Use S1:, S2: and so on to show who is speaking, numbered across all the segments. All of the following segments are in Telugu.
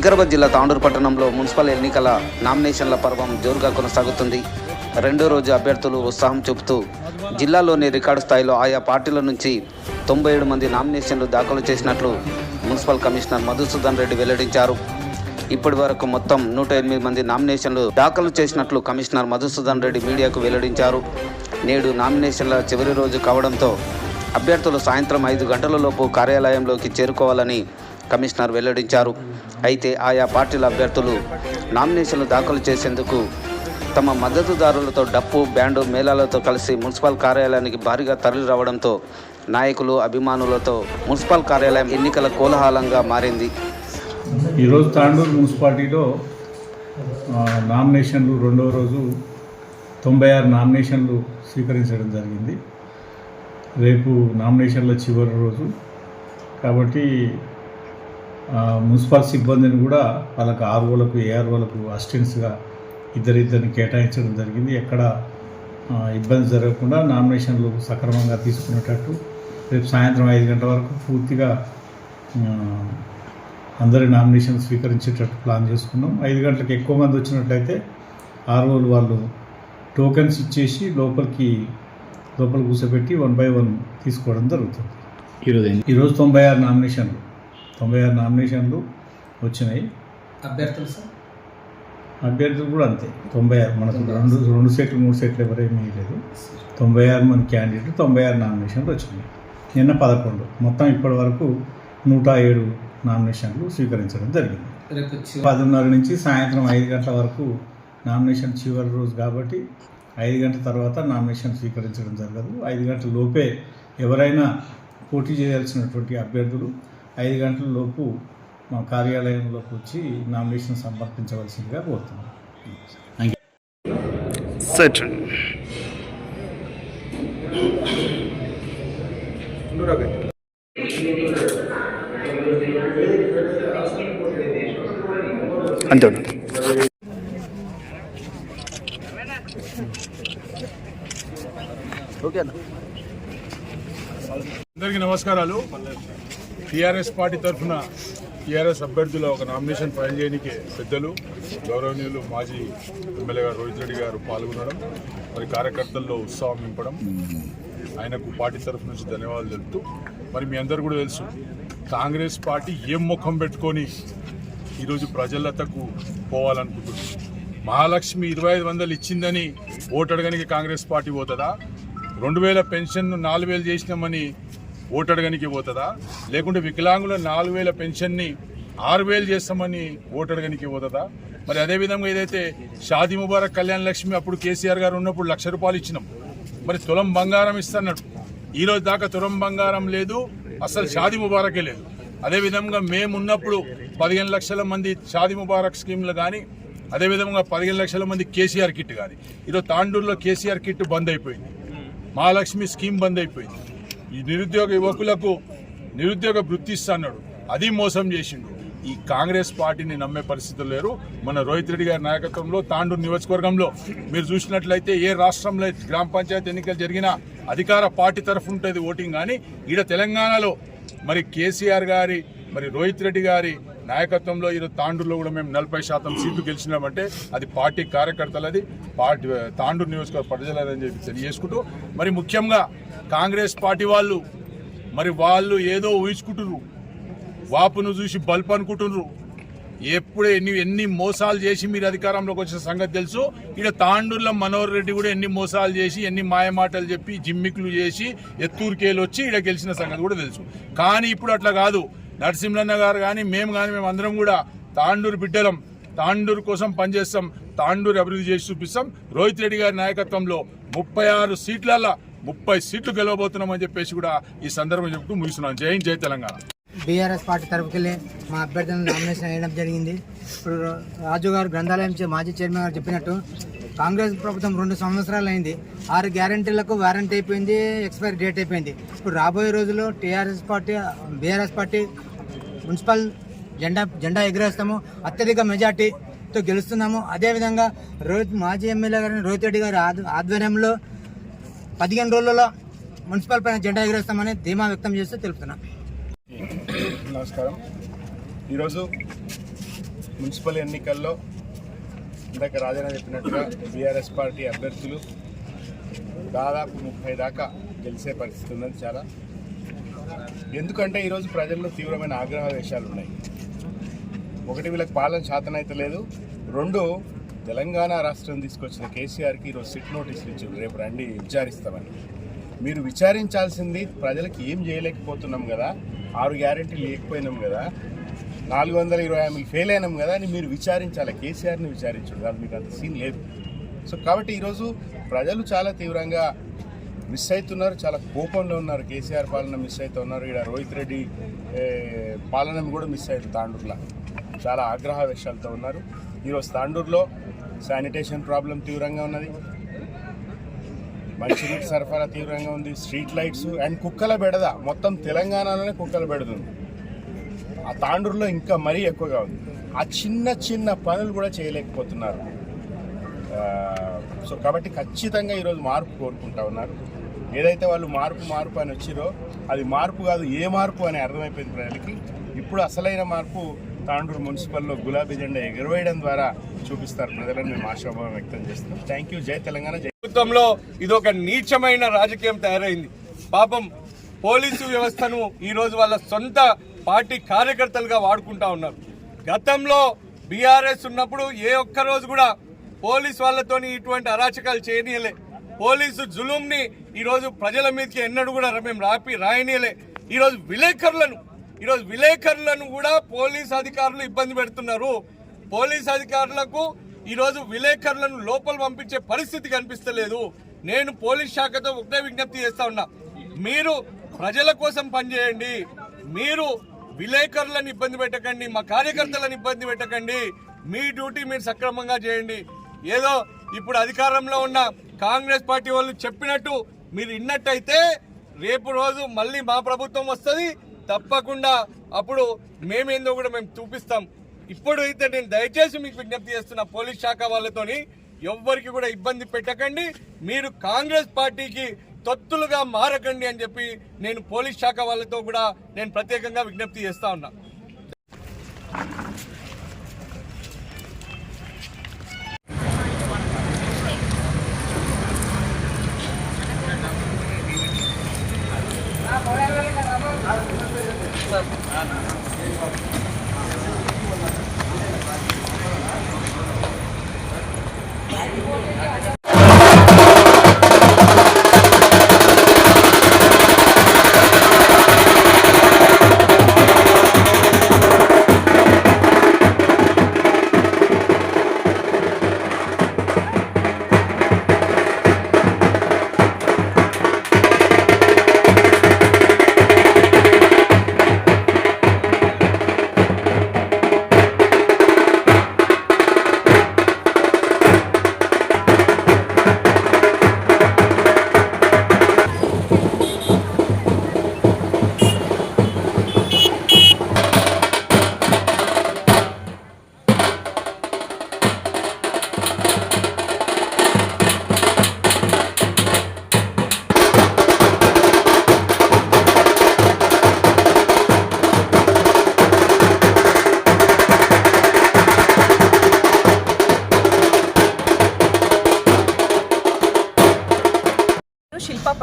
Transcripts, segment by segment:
S1: వికారాబాద్ జిల్లా తాండూరు పట్టణంలో మున్సిపల్ ఎన్నికల నామినేషన్ల పర్వం జోరుగా కొనసాగుతుంది. రెండో రోజు అభ్యర్థులు ఉత్సాహం చూపుతూ జిల్లాలోని రికార్డు స్థాయిలో ఆయా పార్టీల నుంచి తొంభై ఏడు మంది నామినేషన్లు దాఖలు చేసినట్లు మున్సిపల్ కమిషనర్ మధుసూదన్ రెడ్డి వెల్లడించారు. ఇప్పటి వరకు మొత్తం నూట ఎనిమిది మంది నామినేషన్లు దాఖలు చేసినట్లు కమిషనర్ మధుసూదన్ రెడ్డి మీడియాకు వెల్లడించారు. నేడు నామినేషన్ల చివరి రోజు కావడంతో అభ్యర్థులు సాయంత్రం ఐదు గంటలలోపు కార్యాలయంలోకి చేరుకోవాలని కమిషనర్ వెల్లడించారు. అయితే ఆయా పార్టీల అభ్యర్థులు నామినేషన్లు దాఖలు చేసేందుకు తమ మద్దతుదారులతో డప్పు బ్యాండు మేళాలతో కలిసి మున్సిపల్ కార్యాలయానికి భారీగా తరలి రావడంతో నాయకులు అభిమానులతో మున్సిపల్ కార్యాలయం ఎన్నికల కోలాహలంగా మారింది.
S2: ఈరోజు తాండూరు మున్సిపాలిటీలో నామినేషన్లు రెండవ రోజు తొంభై ఆరు నామినేషన్లు స్వీకరించడం జరిగింది. రేపు నామినేషన్ల చివరి రోజు. కాబట్టి మున్సిపల్ సిబ్బందిని కూడా వాళ్ళకి ఆర్ఓలకు ఏఆర్ఓలకు అసిస్టెంట్స్గా ఇద్దరిద్దరిని కేటాయించడం జరిగింది. ఎక్కడ ఇబ్బంది జరగకుండా నామినేషన్లు సక్రమంగా తీసుకునేటట్టు రేపు సాయంత్రం ఐదు గంటల వరకు పూర్తిగా అందరి నామినేషన్ స్వీకరించేటట్టు ప్లాన్ చేసుకున్నాం. ఐదు గంటలకు ఎక్కువ మంది వచ్చినట్లయితే ఆర్ఓలు వాళ్ళు టోకెన్స్ ఇచ్చేసి లోపలికి లోపల కూర్చోబెట్టి వన్ బై వన్ తీసుకోవడం జరుగుతుంది.
S3: ఈరోజు
S2: ఈరోజు తొంభై ఆరు నామినేషన్లు. తొంభై ఆరు నామినేషన్లు వచ్చినాయి.
S4: అభ్యర్థులు సార్?
S2: అభ్యర్థులు కూడా అంతే. తొంభై ఆరు మనకు రెండు రెండు సెట్లు మూడు సెట్లు ఎవరేమీ లేదు తొంభై ఆరు మంది క్యాండిడేట్ తొంభై ఆరు నామినేషన్లు వచ్చినాయి. నిన్న పదకొండు. మొత్తం ఇప్పటి వరకు నూట ఏడు నామినేషన్లు స్వీకరించడం జరిగింది. పదిన్నర నుంచి సాయంత్రం ఐదు గంటల వరకు నామినేషన్ చివరి రోజు కాబట్టి ఐదు గంటల తర్వాత నామినేషన్ స్వీకరించడం జరగదు. ఐదు గంటల లోపే ఎవరైనా పోటీ చేయాల్సినటువంటి అభ్యర్థులు ఐదు గంటల లోపు మా కార్యాలయంలోకి వచ్చి నామినేషన్ సమర్పించవలసిందిగా కోరుతున్నాం.
S3: సెట్ అంతే
S1: ఓకేనా
S5: అందరికీ నమస్కారాలు. టీఆర్ఎస్ పార్టీ తరఫున టీఆర్ఎస్ అభ్యర్థుల ఒక నామినేషన్ ఫైల్ చేయడానికి పెద్దలు గౌరవనీయులు మాజీ ఎమ్మెల్యే గారు రోహిత్ రెడ్డి గారు పాల్గొనడం మరి కార్యకర్తల్లో ఉత్సాహం నింపడం ఆయనకు పార్టీ తరఫు నుంచి ధన్యవాదాలు తెలుపుతూ మరి మీ అందరు కూడా తెలుసు కాంగ్రెస్ పార్టీ ఏం ముఖం పెట్టుకొని ఈరోజు ప్రజలతకు పోవాలనుకుంటుంది? మహాలక్ష్మి ఇరవై ఐదు వందలు ఇచ్చిందని ఓటడగనికి కాంగ్రెస్ పార్టీ పోతుందా? రెండు వేల పెన్షన్ నాలుగు వేలు చేసినామని ఓటడగనికి పోతుందా? లేకుంటే వికలాంగుల నాలుగు వేల పెన్షన్ని ఆరు వేలు చేస్తామని ఓటడగనికి పోతుందా? మరి అదేవిధంగా ఏదైతే షాదీ ముబారక్ కళ్యాణ్ లక్ష్మి అప్పుడు కేసీఆర్ గారు ఉన్నప్పుడు లక్ష రూపాయలు ఇచ్చినాం. మరి తులం బంగారం ఇస్తున్నాడు ఈరోజు దాకా తులం బంగారం లేదు అసలు షాదీ ముబారకే లేదు. అదేవిధంగా మేము ఉన్నప్పుడు పదిహేను లక్షల మంది షాదీ ముబారక్ స్కీమ్లు కానీ అదేవిధంగా పదిహేను లక్షల మంది కేసీఆర్ కిట్ కానీ ఈరోజు తాండూరులో కేసీఆర్ కిట్ బంద్ అయిపోయింది. మహాలక్ష్మి స్కీమ్ బంద్ అయిపోయింది. ఈ నిరుద్యోగ యువకులకు నిరుద్యోగ వృత్తి ఇస్తున్నాడు అది మోసం చేసిండు. ఈ కాంగ్రెస్ పార్టీని నమ్మే పరిస్థితులు లేరు. మన రోహిత్ రెడ్డి గారి నాయకత్వంలో తాండూరు నియోజకవర్గంలో మీరు చూసినట్లయితే ఏ రాష్ట్రంలో గ్రామ పంచాయతీ ఎన్నికలు జరిగినా అధికార పార్టీ తరఫు ఉంటుంది ఓటింగ్. కానీ ఈడ తెలంగాణలో మరి కేసీఆర్ గారి మరి రోహిత్ రెడ్డి గారి నాయకత్వంలో ఈరోజు తాండూరులో కూడా మేము నలభై శాతం సీట్లు గెలిచినామంటే అది పార్టీ కార్యకర్తలది పార్టీ తాండూరు నియోజకవర్గ ప్రజలని చెప్పి తెలియజేసుకుంటూ మరి ముఖ్యంగా కాంగ్రెస్ పార్టీ వాళ్ళు మరి వాళ్ళు ఏదో ఊహించుకుంటున్నారు వాపును చూసి బల్బ్ అనుకుంటున్నారు ఎప్పుడు ఎన్ని ఎన్ని మోసాలు చేసి మీరు అధికారంలోకి వచ్చిన సంగతి తెలుసు. ఇక్కడ తాండూర్లో మనోహర్ రెడ్డి కూడా ఎన్ని మోసాలు చేసి ఎన్ని మాయమాటలు చెప్పి జిమ్మిక్లు చేసి ఎత్తూరుకేలు వచ్చి ఇక్కడ గెలిచిన సంగతి కూడా తెలుసు. కానీ ఇప్పుడు అట్లా కాదు. నరసింహన్న గారు కానీ మేము కానీ మేము అందరం కూడా తాండూరు బిడ్డలం. తాండూరు కోసం పనిచేస్తాం. తాండూరు అభివృద్ధి చేసి చూపిస్తాం. రోహిత్ రెడ్డి గారి నాయకత్వంలో ముప్పై ఆరు సీట్లలో ముప్పై సీట్లు గెలవబోతున్నామని చెప్పేసి కూడా ఈ సందర్భం చెప్తూ ముగిస్తున్నాం. జై జై తెలంగాణ.
S4: బీఆర్ఎస్ పార్టీ తరఫుకెళ్ళి మా అభ్యర్థులను నామినేషన్ వేయడం జరిగింది. ఇప్పుడు రాజు గారు గ్రంథాలయం చే- మాజీ చైర్మన్ గారు చెప్పినట్టు కాంగ్రెస్ ప్రభుత్వం రెండు సంవత్సరాలు అయింది ఆరు గ్యారంటీలకు వారంటీ అయిపోయింది ఎక్స్పైరీ డేట్ అయిపోయింది. ఇప్పుడు రాబోయే రోజుల్లో TRS party BRS party municipal జెండా జెండా ఎగరేస్తాము అత్యధిక మెజార్టీతో గెలుస్తున్నాము. అదేవిధంగా రోహిత్ మాజీ ఎమ్మెల్యే గారిని రోహిత్ రెడ్డి గారి ఆధ్వర్యంలో పదిహేను రోజులలో మున్సిపల్ పైన జెండా ఎగరేస్తామని ధీమా వ్యక్తం చేస్తూ తెలుపుతున్నాం.
S5: నమస్కారం. ఈరోజు
S6: మున్సిపల్ ఎన్నికల్లో ఇందాక రాజన చెప్పినట్టుగా బీఆర్ఎస్ పార్టీ అభ్యర్థులు దాదాపు ముప్పై దాకా గెలిచే పరిస్థితి ఉందని చాలా. ఎందుకంటే ఈరోజు ప్రజల్లో తీవ్రమైన ఆగ్రహ వేషాలు ఉన్నాయి. ఒకటి వీళ్ళకి పాలన శాతం అయితే లేదు. రెండు తెలంగాణ రాష్ట్రం తీసుకొచ్చిన కేసీఆర్కి ఈరోజు సిట్ నోటీసులు ఇచ్చారు. రేపు రండి విచారిస్తామని. మీరు విచారించాల్సింది ప్రజలకు ఏం చేయలేకపోతున్నాం కదా. ఆరు గ్యారెంటీ లేకపోయినాం కదా. నాలుగు వందల ఇరవై హామీలు ఫెయిల్ అయినాం కదా అని మీరు విచారించాలి. కేసీఆర్ని విచారించడం. కాదు మీకు అంత సీన్ లేదు. సో కాబట్టి ఈరోజు ప్రజలు చాలా తీవ్రంగా మిస్ అవుతున్నారు. చాలా కోపంలో ఉన్నారు. కేసీఆర్ పాలన మిస్ అవుతూ ఉన్నారు. ఇక్కడ రోహిత్ రెడ్డి పాలన కూడా మిస్ అవుతుంది తాండూరులో. చాలా ఆగ్రహ వేషాలతో ఉన్నారు. ఈరోజు తాండూరులో శానిటేషన్ ప్రాబ్లం తీవ్రంగా ఉన్నది. మంచినీటి సరఫరా తీవ్రంగా ఉంది. స్ట్రీట్ లైట్స్ అండ్ కుక్కల బెడద. మొత్తం తెలంగాణలోనే కుక్కల బెడద ఉంది. ఆ తాండూరులో ఇంకా మరీ ఎక్కువగా ఉంది. ఆ చిన్న చిన్న పనులు కూడా చేయలేకపోతున్నారు. సో కాబట్టి ఖచ్చితంగా ఈరోజు మార్పు కోరుకుంటా ఉన్నారు. ఏదైతే వాళ్ళు మార్పు మార్పు అని వచ్చిరో అది మార్పు కాదు ఏ మార్పు అని అర్థమైపోయింది ప్రజలకి. ఇప్పుడు అసలైన మార్పు తాండూరు మున్సిపల్లో గులాబీ జెండా ఎగురవేయడం ద్వారా చూపిస్తారు ప్రజలను. మేము ఆశాభావం వ్యక్తం చేస్తున్నాం. Thank you. జై తెలంగాణ
S7: ప్రభుత్వంలో ఇది ఒక నీచమైన రాజకీయం తయారైంది. పాపం పోలీసు వ్యవస్థను ఈరోజు వాళ్ళ సొంత పార్టీ కార్యకర్తలుగా వాడుకుంటా ఉన్నారు. గతంలో బీఆర్ఎస్ ఉన్నప్పుడు ఏ ఒక్క రోజు కూడా పోలీస్ వాళ్ళతోని ఇటువంటి అరాచకాలు చేయనీయలే. పోలీసు జులుంని ఈరోజు ప్రజల మీదకి ఎన్నడూ కూడా మేము రాపి రాయనీయలే. ఈరోజు విలేకరులను ఈరోజు విలేకరులను కూడా పోలీస్ అధికారులు ఇబ్బంది పెడుతున్నారు. పోలీస్ అధికారులకు ఈరోజు విలేకరులను లోపల పంపించే పరిస్థితి కనిపిస్తలేదు. నేను పోలీస్ శాఖతో ఒకటే విజ్ఞప్తి చేస్తా ఉన్నా. మీరు ప్రజల కోసం పనిచేయండి. మీరు విలేకరులను ఇబ్బంది పెట్టకండి మా కార్యకర్తలను ఇబ్బంది పెట్టకండి. మీ డ్యూటీ మీరు సక్రమంగా చేయండి. ఏదో ఇప్పుడు అధికారంలో ఉన్న కాంగ్రెస్ పార్టీ వాళ్ళు చెప్పినట్టు మీరు విన్నట్టయితే రేపు రోజు మళ్ళీ మా ప్రభుత్వం వస్తుంది. తప్పకుండా అప్పుడు మేమేందో కూడా మేము చూపిస్తాం. ఇప్పుడు అయితే నేను దయచేసి మీకు విజ్ఞప్తి చేస్తున్న పోలీస్ శాఖ వాళ్ళతోని ఎవ్వరికి కూడా ఇబ్బంది పెట్టకండి. మీరు కాంగ్రెస్ పార్టీకి తొత్తులుగా మారకండి అని చెప్పి నేను పోలీస్ శాఖ వాళ్ళతో కూడా నేను ప్రత్యేకంగా విజ్ఞప్తి చేస్తా ఉన్నా
S8: Thank you.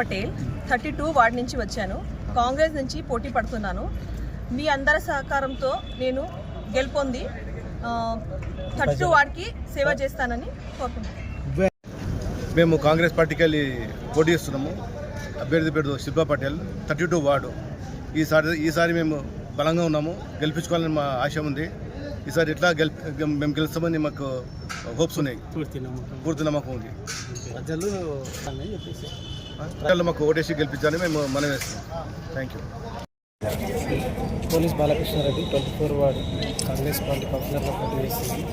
S8: Patel thirty two ward నుంచి వచ్చాను. కాంగ్రెస్ నుంచి పోటీ పడుతున్నాను. మీ అందరి సహకారంతో నేను గెలుపొంది థర్టీ టూ వార్డ్కి సేవ చేస్తానని కోరుకుంటున్నాను.
S9: మేము కాంగ్రెస్ పార్టీకి వెళ్ళి పోటీ చేస్తున్నాము. అభ్యర్థి పేరు Shilpa Patel thirty two ward. ఈసారి ఈసారి మేము బలంగా ఉన్నాము. గెలిపించుకోవాలని మా ఆశ ఉంది. ఈసారి ఎట్లా గెలి మేము గెలుస్తామని మాకు హోప్స్ ఉన్నాయి. పూర్తి నమ్మకం. ఉంది. ప్రజలు మాకు ఓటేసి గెలిపించాలని మేము మనం వేస్తున్నాం thank you
S10: police Balakrishna Reddy twenty four ward Congress party కౌన్సిలర్గా పోటీ చేస్తుంది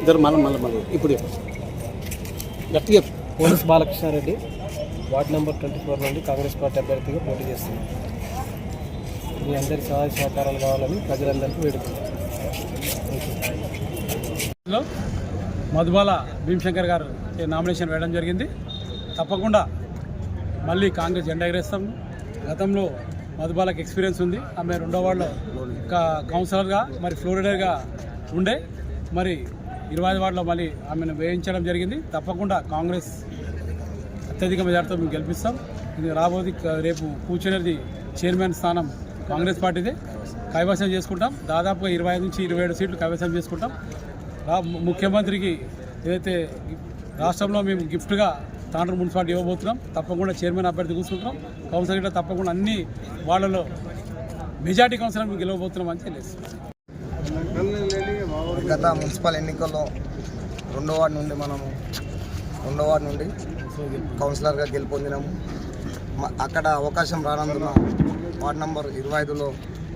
S3: ఇద్దరు మళ్ళీ మళ్ళీ మళ్ళీ. ఇప్పుడు గట్టిగా
S10: police Balakrishna Reddy ward number twenty four నుండి కాంగ్రెస్ పార్టీ అభ్యర్థిగా పోటీ చేస్తుంది మీ అందరి సహాయ సహకారాలు కావాలని ప్రజలందరికీ వేడుకుంటున్నాను
S2: లో మధుబాల భీమశంకర్ గారు నామినేషన్ వేయడం జరిగింది. తప్పకుండా మళ్ళీ కాంగ్రెస్ జెండా ఎగరేస్తాము గతంలో మధుబాలకు ఎక్స్పీరియన్స్ ఉంది. ఆమె రెండో వార్డులో కౌన్సిలర్గా మరి ఫ్లోరిడర్గా
S10: ఉండే. మరి ఇరవై ఐదు వార్డులో మళ్ళీ ఆమెను వేయించడం జరిగింది. తప్పకుండా కాంగ్రెస్ అత్యధిక మెజార్టీతో మేము గెలిపిస్తాం. ఇది రాబోది రేపు కూర్చునేది చైర్మన్ స్థానం కాంగ్రెస్ పార్టీదే. కైవసం చేసుకుంటాం. దాదాపుగా ఇరవై ఐదు నుంచి ఇరవై ఏడు సీట్లు కైవసం చేసుకుంటాం. ముఖ్యమంత్రికి ఏదైతే రాష్ట్రంలో మేము గిఫ్ట్గా తాండ్రు మున్సిపాలిటీ ఇవ్వబోతున్నాం. తప్పకుండా చైర్మన్ అభ్యర్థి కూర్చుంటాం. కౌన్సిలర్లో తప్పకుండా అన్ని వాళ్ళలో మెజార్టీ కౌన్సిలర్ గెలవబోతున్నాం అని తెలియదు
S4: గత మున్సిపల్ ఎన్నికల్లో రెండో వార్డు నుండి మనము రెండో వార్డు నుండి కౌన్సిలర్గా గెలుపొందినాము. అక్కడ అవకాశం రానందున వార్డు నంబర్ ఇరవై ఐదులో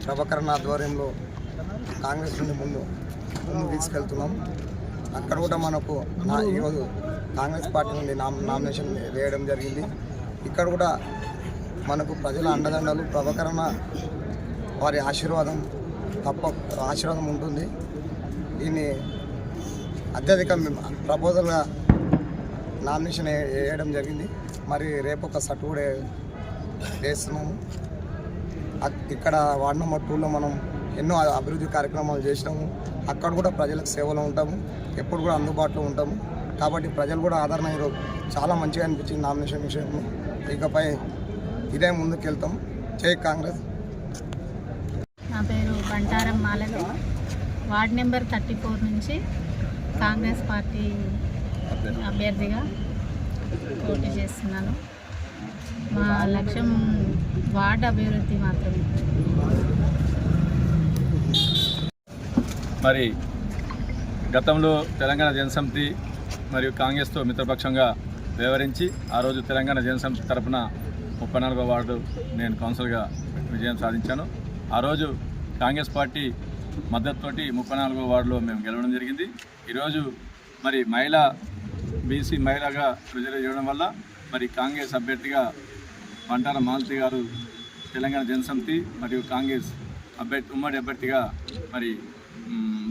S4: ప్రభకరణ ఆధ్వర్యంలో కాంగ్రెస్ నుండి ముందు ముందు తీసుకెళ్తున్నాం. అక్కడ కూడా మనకు నా ఈరోజు కాంగ్రెస్ పార్టీ నుండి నామ్ నామినేషన్ వేయడం జరిగింది. ఇక్కడ కూడా మనకు ప్రజల అండదండలు ప్రభకరణ వారి ఆశీర్వాదం తప్ప ఆశీర్వాదం ఉంటుంది. దీన్ని అత్యధిక ప్రపోజల్గా నామినేషన్ వేయడం జరిగింది. మరి రేపు ఒక సర్టు కూడా వేస్తున్నాము. ఇక్కడ వార్డ్ నెంబర్ టూలో మనం ఎన్నో అభివృద్ధి కార్యక్రమాలు చేసినాము. అక్కడ కూడా ప్రజలకు సేవలో ఉంటాము. ఎప్పుడు కూడా అందుబాటులో ఉంటాము. కాబట్టి ప్రజలు కూడా ఆదరణ ఈరోజు చాలా మంచిగా అనిపించింది నామినేషన్ విషయంలో ఇకపై ఇదే ముందుకు వెళ్తాం జై కాంగ్రెస్.
S11: నా పేరు Bantaram Malathi ward number thirty four నుంచి కాంగ్రెస్ పార్టీ అభ్యర్థిగా పోటీ చేస్తున్నాను. మా లక్ష్యం వార్డ్ అభివృద్ధి మాత్రమే.
S12: మరి గతంలో తెలంగాణ జనసమితి మరియు కాంగ్రెస్తో మిత్రపక్షంగా వ్యవహరించి ఆ రోజు తెలంగాణ జనసమితి తరఫున ముప్పై నాలుగో వార్డు నేను కౌన్సిల్గా విజయం సాధించాను. ఆ రోజు కాంగ్రెస్ పార్టీ మద్దతుతోటి ముప్పై నాలుగో వార్డులో మేము గెలవడం జరిగింది. ఈరోజు మరి మహిళ బీసీ మహిళగా రిజర్వ్ చేయడం వల్ల మరి కాంగ్రెస్ అభ్యర్థిగా బంటార మాలతి గారు తెలంగాణ జనసమితి మరియు కాంగ్రెస్ అభ్యర్థి ఉమ్మడి అభ్యర్థిగా మరి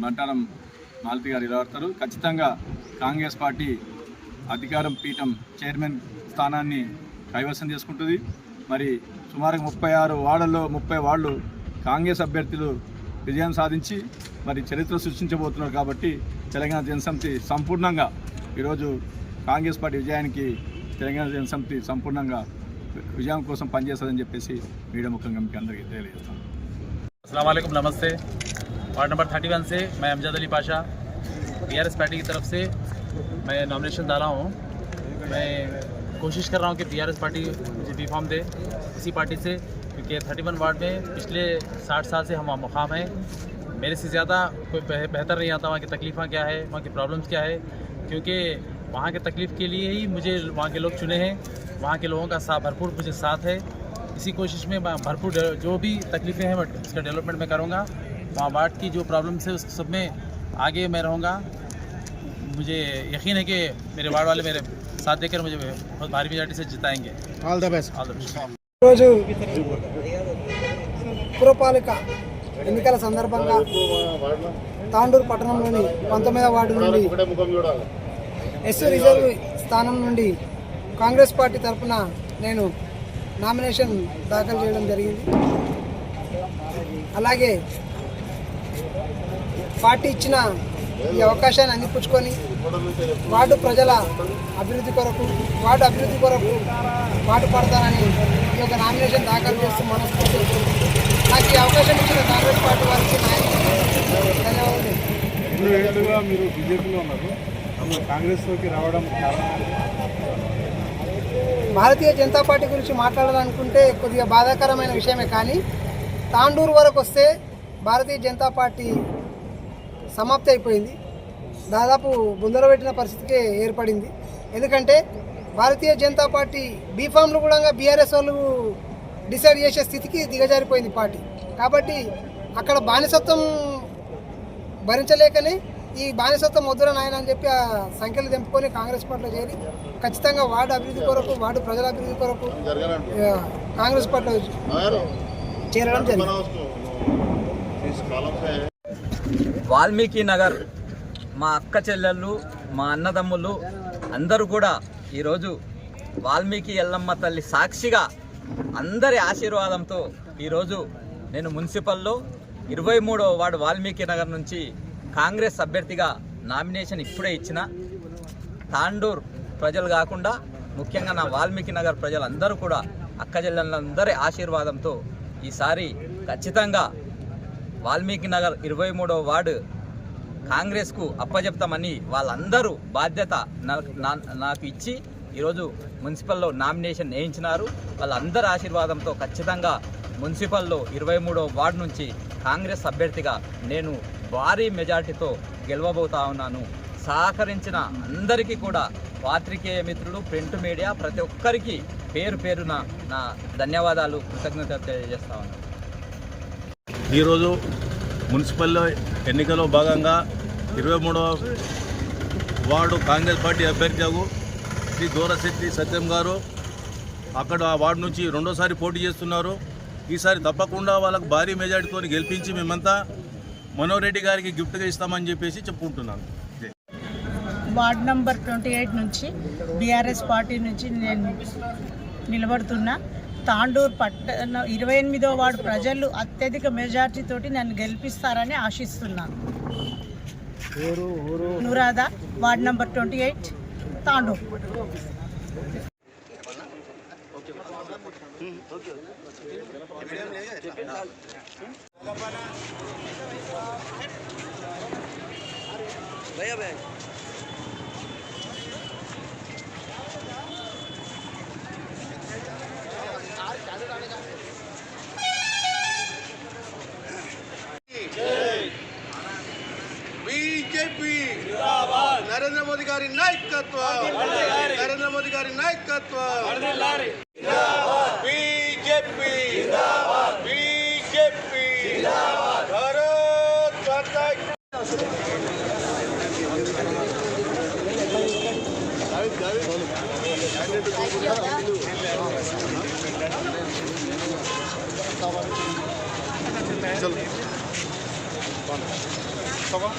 S12: బంటారం మాలతి గారు నిలబడతారు ఖచ్చితంగా కాంగ్రెస్ పార్టీ అధికారం పీఠం చైర్మన్ స్థానాన్ని కైవసం చేసుకుంటుంది. మరి సుమారుగా ముప్పై ఆరు వార్డుల్లో ముప్పై వార్డులు కాంగ్రెస్ అభ్యర్థులు విజయం సాధించి మరి చరిత్ర సృష్టించబోతున్నారు కాబట్టి తెలంగాణ జనసమితి సంపూర్ణంగా ఈరోజు కాంగ్రెస్ పార్టీ విజయానికి తెలంగాణ జనసమితి సంపూర్ణంగా విజయం కోసం పనిచేస్తుందని చెప్పేసి మీడియా ముఖ్యంగా మీకు అందరికీ తెలియజేస్తాను.
S10: అస్సలం నమస్తే. वार्ड नंबर थर्टी वन से मैं अमजद अली पाशा बी पार्टी की तरफ़ से मैं नॉमिनेशन डाला हूँ। मैं कोशिश कर रहा हूँ कि बी पार्टी मुझे बी फॉर्म दे इसी पार्टी से, क्योंकि थर्टी वन वार्ड में पिछले साठ साल से हम मुकाम हैं। मेरे से ज़्यादा कोई बेहतर नहीं आता, वहाँ की तकलीफ़ा क्या है, वहाँ की प्रॉब्लम्स क्या है, क्योंकि वहाँ के तकलीफ़ के लिए ही मुझे वहाँ के लोग चुने हैं। वहाँ के लोगों का साथ भरपूर मुझे साथ है। इसी कोशिश में भरपूर जो भी तकलीफ़ें हैं, मैं उसका डेवलपमेंट मैं करूँगा। वार्ड की जो प्रॉब्लम्स है उस सब में आगे मैं रहूँगा मुझे यकीन है कि मेरे वार्ड वाले मेरे साथ देकर मुझे बहुत भारी मेजॉरिटी से जिताएंगे
S3: all the best
S10: all the best
S4: ఈరోజు పురపాలిక ఎన్నికల సందర్భంగా తాండూరు పట్టణంలోని పంతొమ్మిదవ వార్డు నుండి ఎస్ రిజర్వ్ స్థానం నుండి కాంగ్రెస్ పార్టీ తరఫున నేను నామినేషన్ దాఖలు చేయడం జరిగింది అలాగే పార్టీ ఇచ్చిన ఈ అవకాశాన్ని అందిపుచ్చుకొని వార్డు ప్రజల అభివృద్ధి కొరకు వార్డు అభివృద్ధి కొరకు పాటు పడతానని ఈ యొక్క నామినేషన్ దాఖలు చేస్తూ మనస్ఫూర్తి నాకు ఈ అవకాశం ఇచ్చిన కాంగ్రెస్ పార్టీ వారికి ధన్యవాదాలు.
S2: రెండు ఏళ్ళుగా మీరు బీజేపీలో ఉన్నారు అప్పుడు కాంగ్రెస్లోకి రావడం కారణం?
S4: భారతీయ జనతా పార్టీ గురించి మాట్లాడాలనుకుంటే కొద్దిగా బాధాకరమైన విషయమే కానీ తాండూరు వరకు వస్తే భారతీయ జనతా పార్టీ సమాప్తి అయిపోయింది. దాదాపు బుందర పెట్టిన పరిస్థితికే ఏర్పడింది. ఎందుకంటే భారతీయ జనతా పార్టీ బీఫామ్లు కూడా బీఆర్ఎస్ వాళ్ళు డిసైడ్ చేసే స్థితికి దిగజారిపోయింది పార్టీ. కాబట్టి అక్కడ బానిసత్వం భరించలేకనే ఈ బానిసత్వం వద్దురా నాయన అని చెప్పి ఆ సంఖ్యలు తెంపుకొని కాంగ్రెస్ పార్టీలో చేరి ఖచ్చితంగా వార్డు అభివృద్ధి కొరకు వార్డు ప్రజల అభివృద్ధి కొరకు కాంగ్రెస్ పార్టీలో చేరడం జరిగింది.
S13: వాల్మీకి నగర్ మా అక్క చెల్లెళ్ళు మా అన్నదమ్ములు అందరూ కూడా ఈరోజు వాల్మీకి ఎల్లమ్మ తల్లి సాక్షిగా అందరి ఆశీర్వాదంతో ఈరోజు నేను మున్సిపల్లో ఇరవై మూడవ వార్డు వాల్మీకి నగర్ నుంచి కాంగ్రెస్ అభ్యర్థిగా నామినేషన్ ఇప్పుడే ఇచ్చిన తాండూర్ ప్రజలు కాకుండా ముఖ్యంగా నా వాల్మీకి నగర్ ప్రజలందరూ కూడా అక్కజెల్లెలందరి ఆశీర్వాదంతో ఈసారి ఖచ్చితంగా వాల్మీకి నగర్ ఇరవై మూడవ వార్డు కాంగ్రెస్కు అప్పజెప్తామని వాళ్ళందరూ బాధ్యత నాకు ఇచ్చి ఈరోజు మున్సిపల్లో నామినేషన్ వేయించినారు. వాళ్ళందరి ఆశీర్వాదంతో ఖచ్చితంగా మున్సిపల్లో ఇరవై మూడవ వార్డు నుంచి కాంగ్రెస్ అభ్యర్థిగా నేను భారీ మెజార్టీతో గెలవబోతా ఉన్నాను. సహకరించిన అందరికీ కూడా పాత్రికేయ మిత్రులు ప్రింట్ మీడియా ప్రతి ఒక్కరికి పేరు పేరున నా ధన్యవాదాలు. కృతజ్ఞత తెలియజేస్తా ఉన్నాను.
S12: ఈరోజు మున్సిపల్ ఎన్నికలో భాగంగా ఇరవై మూడవ వార్డు కాంగ్రెస్ పార్టీ అభ్యర్థిగా శ్రీ దూరశెట్టి సత్యం గారు అక్కడ ఆ వార్డు నుంచి రెండోసారి పోటీ చేస్తున్నారు. ఈసారి తప్పకుండా వాళ్ళకు భారీ మెజార్టీతో గెలిపించి మేమంతా మనోరెడ్డి గారికి గిఫ్ట్గా ఇస్తామని చెప్పేసి చెప్పుకుంటున్నాను.
S11: వార్డ్ నంబర్ ట్వంటీ ఎయిట్ నుంచి బీఆర్ఎస్ పార్టీ నుంచి నేను నిలబడుతున్నా. తాండూర్ పట్టణ ఇరవై ఎనిమిదో వార్డు ప్రజలు అత్యధిక మెజార్టీ తోటి నన్ను గెలిపిస్తారని ఆశిస్తున్నాను నురాదా ward number
S12: twenty eight Tandur. Narendra Modi गारी नायकत्व। नरेंद्र मोदी गारी नायकत्व। बीजेपी। बीजेपी। चलो।